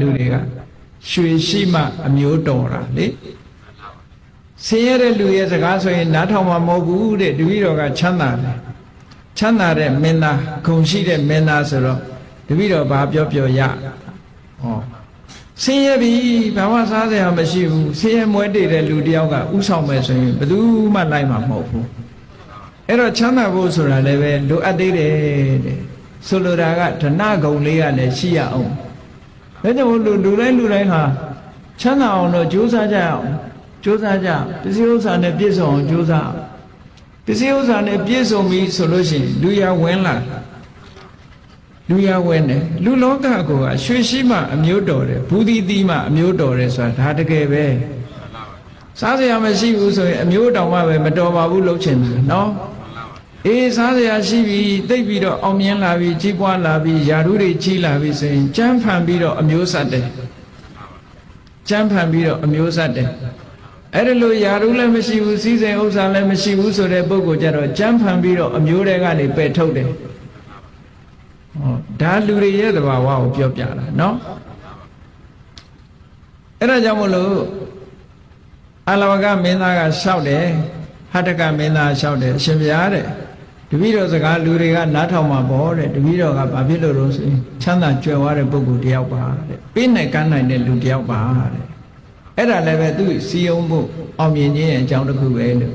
လူတွေကရွှေရှိမှအမျိုးတော်တာလေဆင်းရဲတဲ့လူရဲ့စကားဆိုရင်နားထောင်မှာမဟုတ်ဘူးတဲ့တပည့်တော်ကချမ်းသာတယ်ချမ်းသာတဲ့မင်းသားဂုံရှိတဲ့မင်းသားဆိုတော့တပည့်တော်ဘာပြောပြောရဟောဆင်းရဲပြီဘာမှစားစရာမရှိဘူးဆင်းရဲမွဲတေတဲ့လူတယောက်ကဥဆောင်မယ်ဆိုရင်ဘယ်သူမှလိုက်မှာမဟုတ်ဘူးအဲ့တော့ချမ်းသာဖို့ဆိုတာလည်းပဲလိုအပ်သေးတယ်တဲ့ဆိုလိုတာကဓနဂုံလေးကလည်းရှိရအောင် ဒါကြောင့်မို့လို့လူတိုင်းလူတိုင်းဟာချမ်းသာအောင်တော့ကြိုးစားကြအောင်ကြိုးစားကြပစ္စည်းဥစ္စာနဲ့ပြည့်စုံအောင်ကြိုးစားပစ္စည်းဥစ္စာနဲ့ပြည့်စုံပြီဆိုလို့ရှိရင်လူရဝင်လာလူရဝင်တယ်လူလောကကိုကရွှေရှိမှအမျိုးတော်တယ်ဘူးဒီတီမှအမျိုးတော်တယ်ဆိုတာဒါတကယ်ပဲစားစရာမရှိဘူးဆိုရင်အမျိုးတော်မှပဲမတော်ပါဘူးလှုပ်ချင်တယ်နော် အေးစားစရာရှိပြီတိတ်ပြီးတော့အောင်မြင်လာပြီကြီးပွားလာပြီယာရုတွေကြီးလာပြီဆိုရင်ကြမ်းဖန်ပြီးတော့အမျိုးဆက်တယ်ကြမ်းဖန်ပြီးတော့အမျိုးဆက်တယ်အဲ့ဒါလို့ယာရုလည်းမရှိဘူးစီးစိမ်ဥစ္စာလည်းမရှိဘူးဆိုတဲ့ပုဂ္ဂိုလ်ကြတော့ကြမ်းဖန်ပြီးတော့အမျိုးတွေကနေပယ်ထုတ်တယ်ဟောဒါလူတွေရဲ့သဘာဝကိုပြောပြတာနော်အဲ့ဒါကြောင့်မလို့အလဝကမင်းသားကလျှောက်တယ်ဟတ္တကမင်းသားလျှောက်တယ်အရှင်ဘုရားတဲ့ တပည့်တော်စကားလူတွေကနားထောင်မှာပေါ့တဲ့တပည့်တော်ကဘာဖြစ်လို့လို့ဆိုရင်ချမ်းသာကြွယ်ဝတဲ့ပုဂ္ဂိုလ်တယောက်ပါတဲ့ပေးနိုင်ကမ်းနိုင်တဲ့လူတယောက်ပါတဲ့အဲ့ဒါလည်းပဲသူစီယုံဖို့အောင်မြင်ခြင်းရဲ့အကြောင်းတစ်ခုပဲလို့